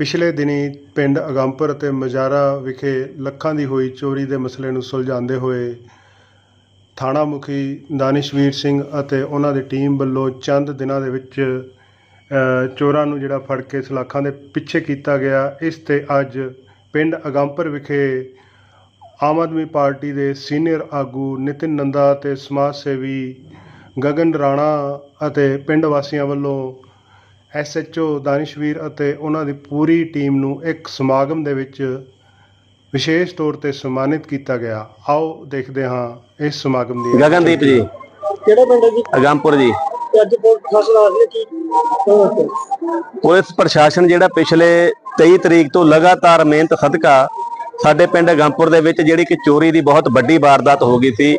ਪਿਛਲੇ ਦਿਨੀਂ ਪਿੰਡ ਅਗੰਮਪੁਰ ਅਤੇ ਮਜਾਰਾ ਵਿਖੇ ਲੱਖਾਂ ਦੀ ਹੋਈ ਚੋਰੀ ਦੇ ਮਸਲੇ ਨੂੰ ਸੁਲਝਾਉਂਦੇ ਹੋਏ ਥਾਣਾ ਮੁਖੀ ਦਾਨਿਸ਼ਵੀਰ ਸਿੰਘ ਅਤੇ ਉਹਨਾਂ ਦੀ ਟੀਮ ਵੱਲੋਂ ਚੰਦ ਦਿਨਾਂ ਦੇ ਵਿੱਚ ਚੋਰਾਂ ਨੂੰ ਜਿਹੜਾ ਫੜ ਕੇ ਸਲਾਖਾਂ ਦੇ ਪਿੱਛੇ ਕੀਤਾ ਗਿਆ। ਇਸ ਤੇ ਅੱਜ ਪਿੰਡ ਅਗੰਮਪੁਰ ਵਿਖੇ ਆਮ ਆਦਮੀ ਪਾਰਟੀ ਦੇ ਸੀਨੀਅਰ ਆਗੂ ਨਿਤਿਨ ਨੰਦਾ ਅਤੇ ਸਮਾਜ ਸੇਵੀ ਗਗਨ ਰਾਣਾ ਅਤੇ ਪਿੰਡ ਵਾਸੀਆਂ ਵੱਲੋਂ ਐਸਐਚਓ ਦਾਨਿਸ਼ਵੀਰ ਅਤੇ ਉਹਨਾਂ ਦੀ ਪੂਰੀ ਟੀਮ ਨੂੰ ਇੱਕ ਸਮਾਗਮ ਦੇ ਵਿੱਚ ਵਿਸ਼ੇਸ਼ ਤੌਰ ਤੇ ਸਨਮਾਨਿਤ ਕੀਤਾ ਗਿਆ। ਆਓ ਦੇਖਦੇ ਹਾਂ ਇਸ ਸਮਾਗਮ ਦੀ ਗਗਨਦੀਪ ਜੀ। ਕਿਹੜਾ ਪਿੰਡ ਹੈ ਜੀ? ਅਗੰਮਪੁਰ ਜੀ। ਅੱਜ ਪੁਲਿਸ ਫਸਲ ਆ ਰਹੀ ਕੀ? ਪੁਲਿਸ ਪ੍ਰਸ਼ਾਸਨ ਜਿਹੜਾ ਪਿਛਲੇ 23 ਤਰੀਕ ਤੋਂ ਲਗਾਤਾਰ ਮਿਹਨਤ ਸਦਕਾ ਸਾਡੇ ਪਿੰਡ ਅਗੰਮਪੁਰ ਦੇ ਵਿੱਚ ਜਿਹੜੀ ਕਿ ਚੋਰੀ ਦੀ ਬਹੁਤ ਵੱਡੀ ਵਾਰਦਾਤ ਹੋ ਗਈ ਸੀ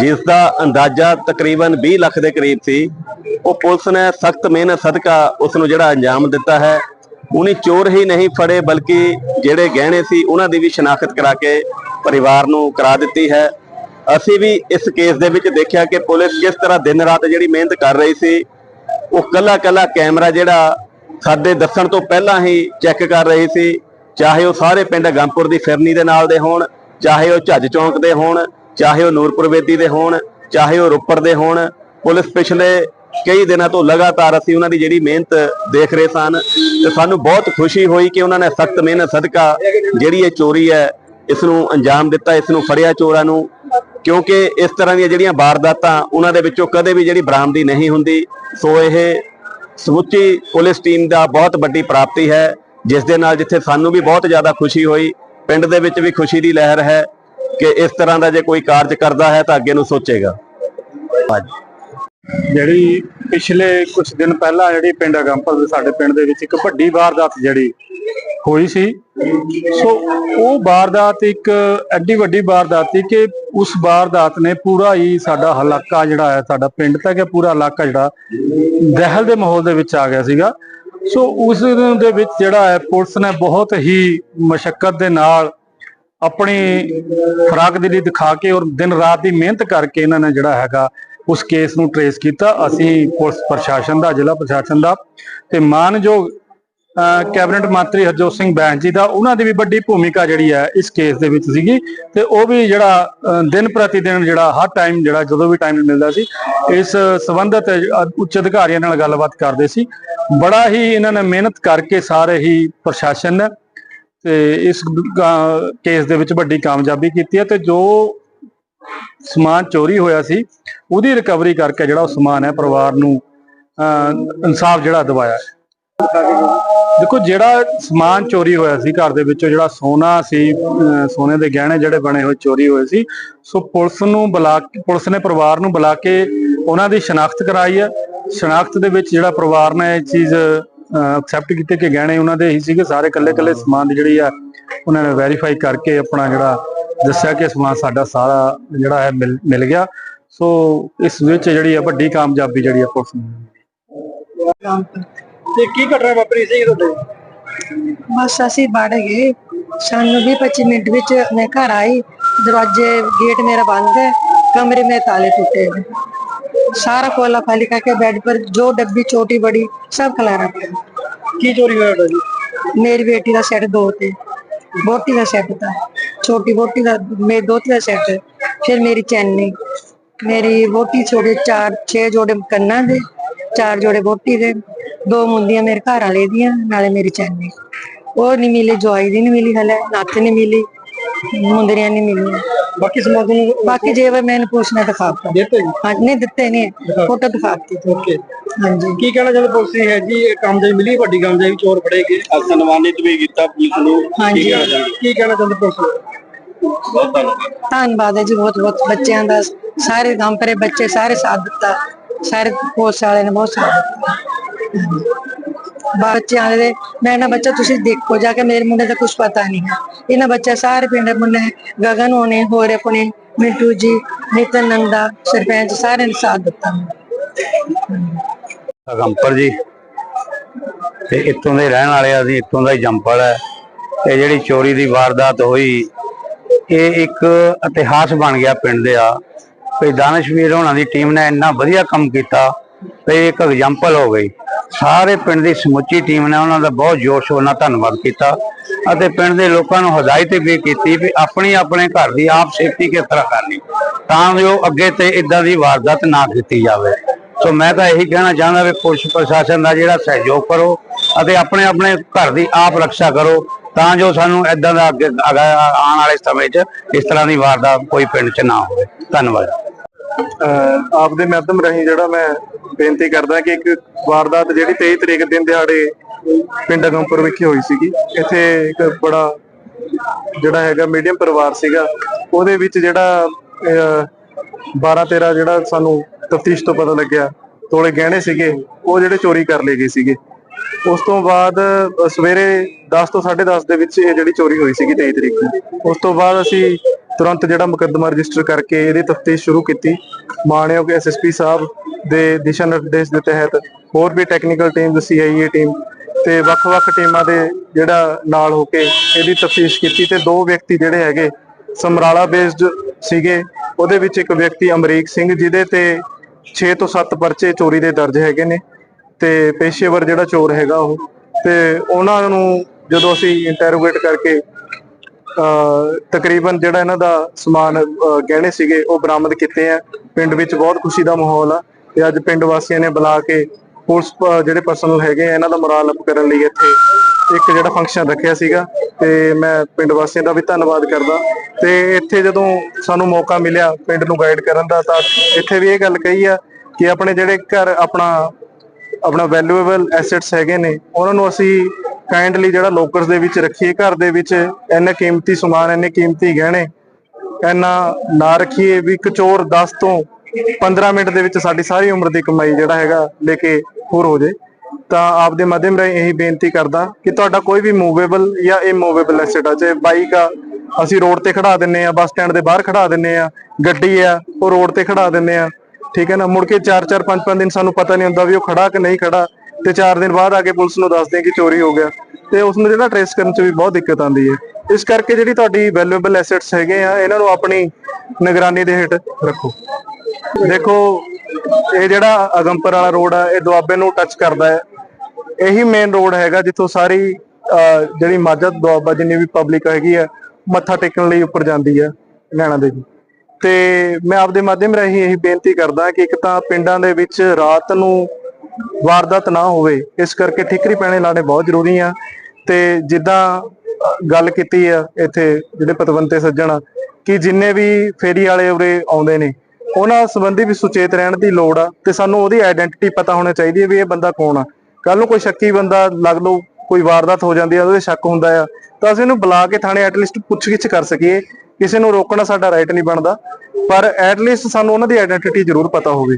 ਜਿਸ ਦਾ ਅੰਦਾਜ਼ਾ ਤਕਰੀਬਨ 20 ਲੱਖ ਦੇ ਕਰੀਬ ਸੀ। ਉਹ ਪੁਲਿਸ ਨੇ ਸਖਤ ਮਿਹਨਤ, ਸਦਕਾ ਉਸ ਨੂੰ ਜਿਹੜਾ ਅੰਜਾਮ ਦਿੱਤਾ ਹੈ। ਉਹਨੇ ਚੋਰ ਹੀ ਨਹੀਂ ਫੜੇ, ਬਲਕਿ ਜਿਹੜੇ ਗਹਿਣੇ ਸੀ, ਉਹਨਾਂ ਦੀ ਵੀ ਸ਼ਨਾਖਤ ਕਰਾ ਕੇ ਪਰਿਵਾਰ ਨੂੰ ਕਰਾ ਦਿੱਤੀ ਹੈ। ਅਸੀਂ ਵੀ ਇਸ ਕੇਸ ਦੇ ਵਿੱਚ ਦੇਖਿਆ ਕਿ ਪੁਲਿਸ ਕਿਸ ਤਰ੍ਹਾਂ ਦਿਨ ਰਾਤ ਜਿਹੜੀ ਮਿਹਨਤ ਕਰ ਰਹੀ ਸੀ, ਉਹ ਕੱਲਾ ਕੱਲਾ ਕੈਮਰਾ ਜਿਹੜਾ ਸਾਡੇ ਦੱਸਣ ਤੋਂ ਪਹਿਲਾਂ ਹੀ ਚੈੱਕ ਕਰ ਰਹੀ ਸੀ। ਚਾਹੇ ਉਹ ਸਾਰੇ ਪਿੰਡ ਗੰਪੁਰ ਦੀ ਫਿਰਨੀ ਦੇ ਨਾਲ ਦੇ ਹੋਣ, ਚਾਹੇ ਉਹ ਝੱਜ ਚੌਂਕ ਦੇ ਹੋਣ, ਚਾਹੇ ਉਹ ਨੂਰਪੁਰ ਵੇਦੀ ਦੇ ਹੋਣ, ਚਾਹੇ ਉਹ ਰੋਪੜ ਦੇ ਹੋਣ, ਪੁਲਿਸ ਪਿਛਲੇ ਕਈ ਦਿਨਾਂ ਤੋਂ ਲਗਾਤਾਰ ਅਸੀਂ ਉਹਨਾਂ ਦੀ ਜਿਹੜੀ ਮਿਹਨਤ ਦੇਖ ਰਹੇ ਸਨ ਤੇ ਸਾਨੂੰ ਬਹੁਤ ਖੁਸ਼ੀ ਹੋਈ ਕਿ ਉਹਨਾਂ ਨੇ ਸਖਤ ਮਿਹਨਤ, ਸਦਕਾ ਜਿਹੜੀ ਇਹ ਚੋਰੀ ਹੈ ਇਸ ਨੂੰ ਅੰਜਾਮ ਦਿੱਤਾ ਇਸ ਨੂੰ ਫੜਿਆ ਚੋਰਾਂ ਨੂੰ, ਕਿਉਂਕਿ ਇਸ ਤਰ੍ਹਾਂ ਦੀਆਂ ਜਿਹੜੀਆਂ ਵਾਰਦਾਤਾਂ ਉਹਨਾਂ ਦੇ ਵਿੱਚੋਂ ਕਦੇ ਵੀ ਜਿਹੜੀ ਬਰਾਮਦੀ ਨਹੀਂ ਹੁੰਦੀ। ਸੋ ਇਹ ਸਮੁੱਚੀ ਪੁਲਿਸ ਟੀਮ ਦਾ ਬਹੁਤ ਵੱਡੀ ਪ੍ਰਾਪਤੀ ਹੈ। ਜਿਸ ਦੇ ਨਾਲ ਜਿੱਥੇ ਸਾਨੂੰ ਵੀ ਬਹੁਤ ਜ਼ਿਆਦਾ ਖੁਸ਼ੀ ਹੋਈ, ਪਿੰਡ ਦੇ ਵਿੱਚ ਵੀ ਖੁਸ਼ੀ ਦੀ ਲਹਿਰ ਹੈ ਕਿ ਇਸ ਤਰ੍ਹਾਂ ਦਾ ਜੇ ਕੋਈ ਕਾਰਜ ਕਰਦਾ ਹੈ ਤਾਂ ਅੱਗੇ ਨੂੰ ਸੋਚੇਗਾ। ਜਿਹੜੀ ਪਿਛਲੇ ਕੁਝ ਦਿਨ ਪਹਿਲਾਂ ਜਿਹੜੀ ਪਿੰਡ ਅਗੰਪਲ ਦੇ ਸਾਡੇ ਪਿੰਡ ਦੇ ਵਿੱਚ ਇੱਕ ਵੱਡੀ ਵਾਰਦਾਤ ਜਿਹੜੀ ਹੋਈ ਸੀ, ਸੋ ਉਹ ਵਾਰਦਾਤ ਇੱਕ ਐਡੀ ਵੱਡੀ ਵਾਰਦਾਤ ਸੀ ਕਿ ਉਸ ਵਾਰਦਾਤ ਨੇ ਪੂਰਾ ਹੀ ਸਾਡਾ ਹਲਾਕਾ ਜਿਹੜਾ ਹੈ, ਸਾਡਾ ਪਿੰਡ ਤੱਕ ਪੂਰਾ ਇਲਾਕਾ ਜਿਹੜਾ ਦਹਿਲ ਦੇ ਮਾਹੌਲ ਦੇ ਵਿੱਚ ਆ ਗਿਆ ਸੀਗਾ। ਸੋ ਉਸ ਦੇ ਵਿੱਚ ਜਿਹੜਾ ਹੈ, ਪੁਲਿਸ ਨੇ ਬਹੁਤ ਹੀ ਮਸ਼ੱਕਤ ਦੇ ਨਾਲ ਆਪਣੀ ਫਰਾਕ ਦਿਲੀ ਦਿਖਾ ਕੇ ਔਰ ਦਿਨ ਰਾਤ ਦੀ ਮਿਹਨਤ ਕਰਕੇ ਇਹਨਾਂ ਨੇ ਜਿਹੜਾ ਹੈਗਾ, ਉਸ ਕੇਸ ਨੂੰ ਟਰੇਸ ਕੀਤਾ। ਅਸੀਂ ਪੁਲਿਸ ਪ੍ਰਸ਼ਾਸਨ ਦਾ, ਜ਼ਿਲ੍ਹਾ ਪ੍ਰਸ਼ਾਸਨ ਦਾ ਤੇ ਮਾਨਯੋਗ ਕੈਬਨਿਟ ਮੰਤਰੀ ਹਰਜੋਤ ਸਿੰਘ ਬੈਂਸ ਜੀ ਦਾ, ਉਹਨਾਂ ਦੀ ਵੀ ਵੱਡੀ ਭੂਮਿਕਾ ਜਿਹੜੀ ਹੈ ਇਸ ਕੇਸ ਦੇ ਵਿੱਚ ਸੀਗੀ ਤੇ ਉਹ ਵੀ ਜਿਹੜਾ ਦਿਨ ਪ੍ਰਤੀ ਦਿਨ ਜਿਹੜਾ ਹਰ ਟਾਈਮ ਜਿਹੜਾ ਜਦੋਂ ਵੀ ਟਾਈਮ ਮਿਲਦਾ ਸੀ, ਇਸ ਸੰਬੰਧਤ ਉੱਚ ਅਧਿਕਾਰੀਆਂ ਨਾਲ ਗੱਲਬਾਤ ਕਰਦੇ ਸੀ। ਬੜਾ ਹੀ ਇਹਨਾਂ ਨੇ ਮਿਹਨਤ ਕਰਕੇ ਸਾਰੇ ਹੀ ਪ੍ਰਸ਼ਾਸਨ ਨੇ ਤੇ ਇਸ ਕੇਸ ਦੇ ਵਿੱਚ ਵੱਡੀ ਕਾਮਯਾਬੀ ਕੀਤੀ ਹੈ ਤੇ ਜੋ ਸਮਾਨ ਚੋਰੀ ਹੋਇਆ ਸੀ, ਉਹਦੀ ਰਿਕਵਰੀ ਕਰਕੇ ਜਿਹੜਾ ਉਹ ਸਮਾਨ ਹੈ ਪਰਿਵਾਰ ਨੂੰ ਇਨਸਾਫ ਜਿਹੜਾ ਦਿਵਾਇਆ ਹੈ। ਦੇਖੋ, ਜਿਹੜਾ ਸਮਾਨ ਚੋਰੀ ਹੋਇਆ ਸੀ ਘਰ ਦੇ ਵਿੱਚੋਂ, ਜਿਹੜਾ ਸੋਨਾ ਸੀ ਸੋਨੇ ਦੇ ਗਹਿਣੇ ਜਿਹੜੇ ਬਣੇ ਹੋਏ, ਚੋਰੀ ਹੋਏ ਸੀ, ਸੋ ਪੁਲਿਸ ਨੂੰ ਬੁਲਾ ਕੇ, ਪੁਲਿਸ ਨੇ ਪਰਿਵਾਰ ਨੂੰ ਬੁਲਾ ਕੇ ਉਹਨਾਂ ਦੀ ਸ਼ਨਾਖਤ ਕਰਾਈ ਹੈ। ਸ਼ਨਾਖਤ ਦੇ ਵਿੱਚ ਜਿਹੜਾ ਪਰਿਵਾਰ ਨੇ ਇਹ ਚੀਜ਼ ਐਕਸੈਪਟ ਕੀਤੇ ਕਿ ਗਹਿਣੇ ਉਹਨਾਂ ਦੇ ਹੀ ਸੀਗੇ, ਸਾਰੇ ਕੱਲੇ ਕੱਲੇ ਸਮਾਨ ਦੀ ਜਿਹੜੀ ਆ, ਉਹਨਾਂ ਨੇ ਵੈਰੀਫਾਈ ਕਰਕੇ ਆਪਣਾ ਜਿਹੜਾ ਦੱਸਿਆ ਕਿ ਸਮਾਨ ਸਾਡਾ ਸਾਰਾ ਜਿਹੜਾ ਹੈ ਮਿਲ ਮਿਲ ਗਿਆ। ਸੋ ਇਸ ਵਿੱਚ ਜਿਹੜੀ ਆ ਵੱਡੀ ਕਾਮਯਾਬੀ ਜਿਹੜੀ ਆ ਪੁਲਿਸ ਨੂੰ ਤੇ ਕੀ ਘਟਨਾ ਵਾਪਰੀ ਸੀ ਤੁਹਾਡੇ ਬਸ ਅਸੀਂ ਵੜ ਗਏ ਸਾਨੂੰ ਵੀ 25 ਮਿੰਟ ਵਿੱਚ ਮੈਂ ਘਰ ਆਈ ਦਰਵਾਜ਼ੇ ਗੇਟ ਮੇਰਾ ਬੰਦ ਹੈ कमरे में ताले टूटे हैं सारा कोला खाली करके बेड पर जो डब्बी छोटी बड़ी सब खिलाना पड़ा ਕੀ ਚੋਰੀ ਹੋਇਆ ਤੁਹਾਡੀ मेरी बेटी का सेट दो थे बोटी का सेट था छोटी बोटी का मेरी धोती का सेट फिर मेरी चैनी मेरी बोटी छोटे चार छह जोड़े कन्ना थे ਚਾਰ ਜੋੜੇ ਬੋਟੀ ਦੇ ਦੋ ਮੁੰਦੀਆਂ ਮੇਰੇ ਘਰ ਵਾਲੇ ਦੀਆਂ ਨਾਲੇ ਮੇਰੀ ਚੈਨੀ। ਉਹ ਨਹੀਂ ਮਿਲੀ ਜਵਾਈ ਦੀ ਨਹੀਂ ਮਿਲੀ ਹਲੇ ਨੱਥ ਨਹੀਂ ਮਿਲੀ ਮੁੰਦਰੀਆਂ ਨਹੀਂ ਮਿਲੀਆਂ। ਬਾਕੀ ਸਮਾਨ ਨੂੰ ਬਾਕੀ ਜੇਵਰ ਮੈਨੂੰ ਪੁੱਛਣਾ ਦਿਖਾਤਾ ਦਿੱਤੇ ਜੀ? ਹਾਂ ਨਹੀਂ ਦਿੱਤੇ ਨਹੀਂ ਫੋਟੋ ਦਿਖਾਤੀ ਓਕੇ। ਹਾਂਜੀ। ਕੀ ਕਹਿਣਾ ਚਾਹੁੰਦੇ ਪੁਲਿਸ ਦੀ? ਹੈ ਜੀ ਇਹ ਕਾਮਯਾਬੀ ਮਿਲੀ ਵੱਡੀ ਕਾਮਯਾਬੀ ਚੋਰ ਫੜੇ ਗਏ? ਸਨਮਾਨਿਤ ਵੀ ਕੀਤਾ ਪੁਲਿਸ ਨੂੰ। ਹਾਂਜੀ। ਕੀ ਕਹਿਣਾ ਚਾਹੁੰਦੇ? ਪੁਲਿਸ ਨੂੰ? ਧੰਨਵਾਦ। ਹੈ ਜੀ ਬਹੁਤ ਬਹੁਤ ਬੱਚਿਆਂ ਦਾ ਸਾਰੇ ਗੰਪਰੇ ਬੱਚੇ ਸਾਰੇ ਸਾਥ ਦਿੱਤਾ। ਸਾਰੇ ਪੁਲਿਸ ਵਾਲੇ ਨੇ ਬਹੁਤ ਸਾਥ ਦਿੱਤਾ। ਬੱਚਿਆਂ ਦੇ ਮੈਂ ਨਾ ਬੱਚਾ ਤੁਸੀਂ ਦੇਖੋ ਜਾ ਕੇ ਮੇਰੇ ਮੁੰਡੇ ਦਾ ਕੁਝ ਪਤਾ ਨਹੀਂ। ਹੈ ਇਹਨਾਂ ਬੱਚਾ ਸਾਰੇ ਪਿੰਡ ਮੁੰਡੇ ਗਗਨ ਹੋਣੇ ਹੋਰ ਆਪਣੇ ਮਿੰਟੂ ਜੀ ਨਿਤਨ ਨੰਦਾ ਸਰਪੰਚ ਸਾਰੇ ਨੇ ਸਾਥ ਦਿੱਤਾ। ਅਗੰਪਰ ਜੀ ਤੇ ਇੱਥੋਂ ਦੇ ਰਹਿਣ ਵਾਲੇ ਆ, ਅਸੀਂ ਇੱਥੋਂ ਦਾ ਹੀ ਜੰਪਲ ਹੈ। ਇਹ ਜਿਹੜੀ ਚੋਰੀ ਦੀ ਵਾਰਦਾਤ ਹੋਈ ਇਹ ਇੱਕ ਇਤਿਹਾਸ ਬਣ ਗਿਆ ਪਿੰਡ ਦੇ ਆ। ਵੀ ਦਾਨਸ਼ਵੀਰ ਹੋਣਾ ਦੀ ਟੀਮ ਨੇ ਇੰਨਾ ਵਧੀਆ ਕੰਮ ਕੀਤਾ ਤੇ ਇੱਕ ਐਗਜ਼ਾਮਪਲ ਹੋ ਗਈ। ਸਾਰੇ ਪਿੰਡ ਦੀ ਸਮੁੱਚੀ ਟੀਮ ਨੇ ਉਹਨਾਂ ਦਾ ਬਹੁਤ ਜ਼ੋਰ ਸ਼ੋਰ ਨਾਲ ਧੰਨਵਾਦ ਕੀਤਾ ਅਤੇ ਪਿੰਡ ਦੇ ਲੋਕਾਂ ਨੂੰ ਹਦਾਇਤ ਵੀ ਕੀਤੀ ਵੀ ਆਪਣੀ ਆਪਣੇ ਘਰ ਦੀ ਆਪ ਸੇਫਟੀ ਕਿਸ ਤਰ੍ਹਾਂ ਕਰਨੀ, ਤਾਂ ਜੋ ਅੱਗੇ ਤੇ ਇਦਾਂ ਦੀ ਵਾਰਦਾਤ ਨਾ ਕੀਤੀ ਜਾਵੇ। ਸੋ ਮੈਂ ਤਾਂ ਇਹੀ ਕਹਿਣਾ ਚਾਹੁੰਦਾ ਵੀ ਪੁਲਿਸ ਪ੍ਰਸ਼ਾਸਨ ਦਾ ਜਿਹੜਾ ਸਹਿਯੋਗ ਕਰੋ ਅਤੇ ਆਪਣੇ ਆਪਣੇ ਘਰ ਦੀ ਆਪ ਰੱਖਿਆ ਕਰੋ, ਤਾਂ ਜੋ ਸਾਨੂੰ ਇਦਾਂ ਦਾ ਅੱਗੇ ਆਉਣ ਵਾਲੇ ਸਮੇਂ 'ਚ ਇਸ ਤਰ੍ਹਾਂ ਦੀ ਵਾਰਦਾਤ ਕੋਈ ਪਿੰਡ 'ਚ ਨਾ ਹੋਵੇ। ਧੰਨਵਾਦ। ਆਪਦੇ ਮਾਧਿਅਮ ਰਾਹੀਂ ਜਿਹੜਾ ਮੈਂ ਬੇਨਤੀ ਕਰਦਾ ਕਿ ਇੱਕ ਵਾਰਦਾਤ ਜਿਹੜੀ 23 ਤਰੀਕ ਦਿਨ ਦਿਹਾੜੇ ਪਿੰਡ ਅਗੰਪੁਰ ਵਿਖੇ ਹੋਈ ਸੀਗੀ, ਇੱਥੇ ਇੱਕ ਬੜਾ ਜਿਹੜਾ ਹੈਗਾ ਮੀਡੀਅਮ ਪਰਿਵਾਰ ਸੀਗਾ, ਉਹਦੇ ਵਿੱਚ ਜਿਹੜਾ 12 13 ਜਿਹੜਾ ਸਾਨੂੰ ਤਫਤੀਸ਼ ਤੋਂ ਪਤਾ ਲੱਗਿਆ, ਤੋਲੇ ਗਹਿਣੇ ਸੀਗੇ, ਉਹ ਜਿਹੜੇ ਚੋਰੀ ਕਰ ਲਏ ਗਏ ਸੀਗੇ। ਉਸ ਤੋਂ ਬਾਅਦ ਸਵੇਰੇ 10 ਤੋਂ 10:30 ਦੇ ਵਿੱਚ ਇਹ ਜਿਹੜੀ ਚੋਰੀ ਹੋਈ ਸੀਗੀ 23 ਤਰੀਕ ਨੂੰ, ਉਸ ਤੋਂ ਬਾਅਦ ਅਸੀਂ ਤੁਰੰਤ ਜਿਹੜਾ ਮੁਕੱਦਮਾ ਰਜਿਸਟਰ ਕਰਕੇ ਇਹਦੀ ਤਫਤੀਸ਼ ਸ਼ੁਰੂ ਕੀਤੀ। ਮਾਣਯੋਗ ਐਸਐਸਪੀ ਸਾਹਿਬ ਦੇ ਦਿਸ਼ਾ ਨਿਰਦੇਸ਼ ਦੇ ਤਹਿਤ ਹੋਰ ਵੀ ਟੈਕਨੀਕਲ ਟੀਮ ਸੀਆਈਏ ਟੀਮ ਤੇ ਵੱਖ-ਵੱਖ ਟੀਮਾਂ ਦੇ ਜਿਹੜਾ ਨਾਲ ਹੋ ਕੇ ਇਹਦੀ ਤਫਤੀਸ਼ ਕੀਤੀ ਤੇ ਦੋ ਵਿਅਕਤੀ ਜਿਹੜੇ ਹੈਗੇ ਸਮਰਾਲਾ ਬੇਸਡ ਸੀਗੇ। ਉਹਦੇ ਵਿੱਚ ਇੱਕ ਵਿਅਕਤੀ ਅਮਰੀਕ ਸਿੰਘ ਜਿਹਦੇ ਤੇ 6 ਤੋਂ 7 ਪਰਚੇ ਚੋਰੀ ਦੇ ਦਰਜ ਹੈਗੇ ਨੇ ਤੇ ਪੇਸ਼ੇਵਰ ਜਿਹੜਾ ਚੋਰ ਹੈਗਾ ਉਹ ਤੇ ਉਹਨਾਂ ਨੂੰ ਜਦੋਂ ਅਸੀਂ ਇੰਟਰੋਗੇਟ ਕਰਕੇ ਤਕਰੀਬਨ ਜਿਹੜਾ ਇਹਨਾਂ ਦਾ ਸਮਾਨ ਗਹਿਣੇ ਸੀਗੇ, ਉਹ ਬਰਾਮਦ ਕੀਤੇ ਆ। ਪਿੰਡ ਵਿੱਚ ਬਹੁਤ ਖੁਸ਼ੀ ਦਾ ਮਾਹੌਲ ਆ ਤੇ ਅੱਜ ਪਿੰਡ ਵਾਸੀਆਂ ਨੇ ਬੁਲਾ ਕੇ ਪੁਲਿਸ ਜਿਹੜੇ ਪਰਸਨਲ ਹੈਗੇ ਆ, ਇਹਨਾਂ ਦਾ ਮੋਰਲ ਅਪ ਕਰਨ ਲਈ ਇੱਥੇ ਇੱਕ ਜਿਹੜਾ ਫੰਕਸ਼ਨ ਰੱਖਿਆ ਸੀਗਾ ਤੇ ਮੈਂ ਪਿੰਡ ਵਾਸੀਆਂ ਦਾ ਵੀ ਧੰਨਵਾਦ ਕਰਦਾ। ਤੇ ਇੱਥੇ ਜਦੋਂ ਸਾਨੂੰ ਮੌਕਾ ਮਿਲਿਆ ਪਿੰਡ ਨੂੰ ਗਾਈਡ ਕਰਨ ਦਾ, ਤਾਂ ਇੱਥੇ ਵੀ ਇਹ ਗੱਲ ਕਹੀ ਆ ਕਿ ਆਪਣੇ ਜਿਹੜੇ ਘਰ ਆਪਣਾ ਆਪਣਾ ਵੈਲਿਊਏਬਲ ਐਸੈਟਸ ਹੈਗੇ ਨੇ, ਉਹਨਾਂ ਨੂੰ ਅਸੀਂ ਕਾਈਂਡਲੀ ਜਿਹੜਾ ਲੋਕਰਸ ਦੇ ਵਿੱਚ ਰੱਖੀਏ, ਘਰ ਦੇ ਵਿੱਚ ਇੰਨੇ ਕੀਮਤੀ ਸਮਾਨ, ਇੰਨੇ ਕੀਮਤੀ ਗਹਿਣੇ, ਇੰਨਾ ਨਾ ਰੱਖੀਏ ਵੀ ਇੱਕ ਚੋਰ 10 ਤੋਂ 15 ਮਿੰਟ ਦੇ ਵਿੱਚ ਸਾਡੀ ਸਾਰੀ ਉਮਰ ਦੀ ਕਮਾਈ ਜਿਹੜਾ ਹੈਗਾ ਲੈ ਕੇ ਹੋਰ ਹੋ ਜੇ। ਤਾਂ ਆਪ ਦੇ ਮਾਧਿਅਮ ਰਾਹੀਂ ਇਹੀ ਬੇਨਤੀ ਕਰਦਾ ਕਿ ਤੁਹਾਡਾ ਕੋਈ ਵੀ ਮੂਵੇਬਲ ਜਾਂ ਇਮੂਵੇਬਲ ਐਸੈਟ ਆ, ਚਾਹੇ ਬਾਈਕ ਆ, ਅਸੀਂ ਰੋਡ ਤੇ ਖੜਾ ਦਿੰਨੇ ਆ ਬੱਸ ਸਟੈਂਡ ਦੇ ਬਾਹਰ ਖੜਾ ਦਿੰਨੇ ਆ, ਗੱਡੀ ਆ, ਉਹ ਰੋਡ ਤੇ ਖੜਾ ਦਿੰਨੇ ਆ, ਠੀਕ ਹੈ ਨਾ? ਮੁੜ ਕੇ 4-4 5-5 ਦਿਨ ਸਾਨੂੰ ਪਤਾ ਨਹੀਂ ਹੁੰਦਾ ਵੀ ਉਹ ਖੜਾ ਕਿ ਨਹੀਂ ਖੜਾ। ਤੇ 4 ਦਿਨ ਬਾਅਦ ਆ ਕੇ ਪੁਲਿਸ ਨੂੰ ਦੱਸਦੇ ਆ ਕਿ ਚੋਰੀ ਹੋ ਗਿਆ। ਤੇ ਉਸ ਨੂੰ ਜਿਹੜਾ ਟ੍ਰੇਸ ਕਰਨ 'ਚ ਵੀ ਬਹੁਤ ਦਿੱਕਤ ਆਉਂਦੀ ਹੈ। ਇਸ ਕਰਕੇ ਜਿਹੜੀ ਤੁਹਾਡੀ ਵੈਲਿਊਏਬਲ ਐਸੈਟਸ ਹੈਗੇ ਆ ਇਹਨਾਂ ਨੂੰ ਆਪਣੀ ਨਿਗਰਾਨੀ ਦੇ ਹੇਠ ਰੱਖੋ। ਦੇਖੋ ਇਹ ਜਿਹੜਾ ਅਗੰਪਰ ਵਾਲਾ ਰੋਡ ਆ ਇਹ ਦੁਆਬੇ ਨੂੰ ਟੱਚ ਕਰਦਾ ਹੈ। ਇਹੀ ਮੇਨ ਰੋਡ ਹੈਗਾ ਜਿੱਥੋਂ ਸਾਰੀ ਅਹ, ਜਿਹੜੀ ਮਾਝਾ ਦੁਆਬਾ ਜਿੰਨੀ ਵੀ ਪਬਲਿਕ ਹੈਗੀ ਆ ਮੱਥਾ ਟੇਕਣ ਲਈ ਉੱਪਰ ਜਾਂਦੀ ਆ ਨੈਣਾ ਦੇਵੀ। ਤੇ ਮੈਂ ਆਪਦੇ ਮਾਧਿਅਮ ਰਾਹੀਂ ਇਹੀ ਬੇਨਤੀ ਕਰਦਾ ਕਿ ਇੱਕ ਤਾਂ ਪਿੰਡਾਂ ਦੇ ਵਿੱਚ ਰਾਤ ਨੂੰ ਵਾਰਦਾਤ ਨਾ ਹੋਵੇ, ਇਸ ਕਰਕੇ ਠਿਕਰੀ ਪੈਣੇ ਲਾਣੇ ਬਹੁਤ ਜ਼ਰੂਰੀ ਆ। ਤੇ ਜਿੱਦਾਂ ਗੱਲ ਕੀਤੀ ਆ ਇੱਥੇ ਜਿਹੜੇ ਪਤਵੰਤੇ ਸੱਜਣ, ਕਿ ਜਿੰਨੇ ਵੀ ਫੇਰੀ ਵਾਲੇ ਉਰੇ ਆਉਂਦੇ ਨੇ, ਉਹਨਾਂ ਸੰਬੰਧੀ ਵੀ ਸੁਚੇਤ ਰਹਿਣ ਦੀ ਲੋੜ ਆ ਤੇ ਸਾਨੂੰ ਉਹਦੀ ਆਇਡੈਂਟੀਟੀ ਪਤਾ ਹੋਣੀ ਚਾਹੀਦੀ ਹੈ ਵੀ ਇਹ ਬੰਦਾ ਕੌਣ ਆ। ਕੱਲ ਨੂੰ ਕੋਈ ਸ਼ੱਕੀ ਬੰਦਾ ਲੱਗ ਲਓ, ਕੋਈ ਵਾਰਦਾਤ ਹੋ ਜਾਂਦੀ ਆ, ਉਹਦੇ ਸ਼ੱਕ ਹੁੰਦਾ ਆ, ਤਾਂ ਅਸੀਂ ਇਹਨੂੰ ਬੁਲਾ ਕੇ ਥਾਣੇ ਐਟਲੀਸਟ ਪੁੱਛਗਿੱਛ ਕਰ ਸਕੀਏ, ਕਿਸੇ ਨੂੰ ਰੋਕਣਾ ਸਾਡਾ ਰਾਈਟ ਨਹੀਂ ਬਣਦਾ। ਪਰ ਐਟਲੀਸਟ ਸਾਨੂੰ ਉਹਨਾਂ ਦੀ ਆਇਡੈਂਟੀਟੀ ਜ਼ਰੂਰ ਪਤਾ ਹੋਵੇ।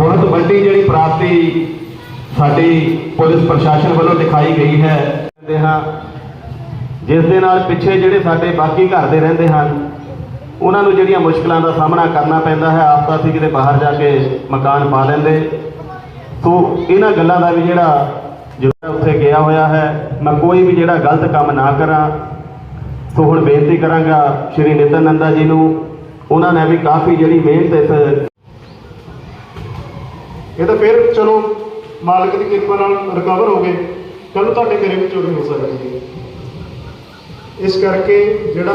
ਬਹੁਤ ਵੱਡੀ ਜਿਹੜੀ ਪ੍ਰਾਪਤੀ ਸਾਡੀ ਪੁਲਿਸ ਪ੍ਰਸ਼ਾਸਨ ਵੱਲੋਂ ਦਿਖਾਈ ਗਈ ਹੈ। ਕਹਿੰਦੇ ਹਾਂ, ਜਿਸ ਦੇ ਨਾਲ ਪਿੱਛੇ ਜਿਹੜੇ ਸਾਡੇ ਬਾਕੀ ਘਰ ਦੇ ਰਹਿੰਦੇ ਹਨ, ਉਹਨਾਂ ਨੂੰ ਜਿਹੜੀਆਂ ਮੁਸ਼ਕਲਾਂ ਦਾ ਸਾਹਮਣਾ ਕਰਨਾ ਪੈਂਦਾ ਹੈ, ਆਪ ਤਾਂ ਅਸੀਂ ਕਿਤੇ ਬਾਹਰ ਜਾ ਕੇ ਮਕਾਨ ਪਾ ਲੈਂਦੇ। ਸੋ ਇਹਨਾਂ ਗੱਲਾਂ ਦਾ ਵੀ ਜਿਹੜਾ ਜਿਹੜਾ ਉੱਥੇ ਗਿਆ ਹੋਇਆ ਹੈ। ਮੈਂ ਕੋਈ ਵੀ ਜਿਹੜਾ ਗਲਤ ਕੰਮ ਨਾ ਕਰਾਂ। ਸੋ ਹੁਣ ਬੇਨਤੀ ਕਰਾਂਗਾ ਸ਼੍ਰੀ ਨਿਤਨ ਨੰਦਾ ਜੀ ਨੂੰ, ਉਹਨਾਂ ਨੇ ਵੀ ਕਾਫੀ ਜਿਹੜੀ ਮਿਹਨਤ ਇਸ ਇਹ ਤਾਂ ਫਿਰ ਚਲੋ ਮਾਲਕ ਦੀ ਕਿਰਪਾ ਨਾਲ ਰਿਕਵਰ ਹੋ ਗਏ। ਕੱਲ ਤੁਹਾਡੇ ਘਰੇ ਵੀ ਚੋਰੀ ਹੋ ਸਕਦੀ ਹੈ। ਇਸ ਕਰਕੇ ਜਿਹੜਾ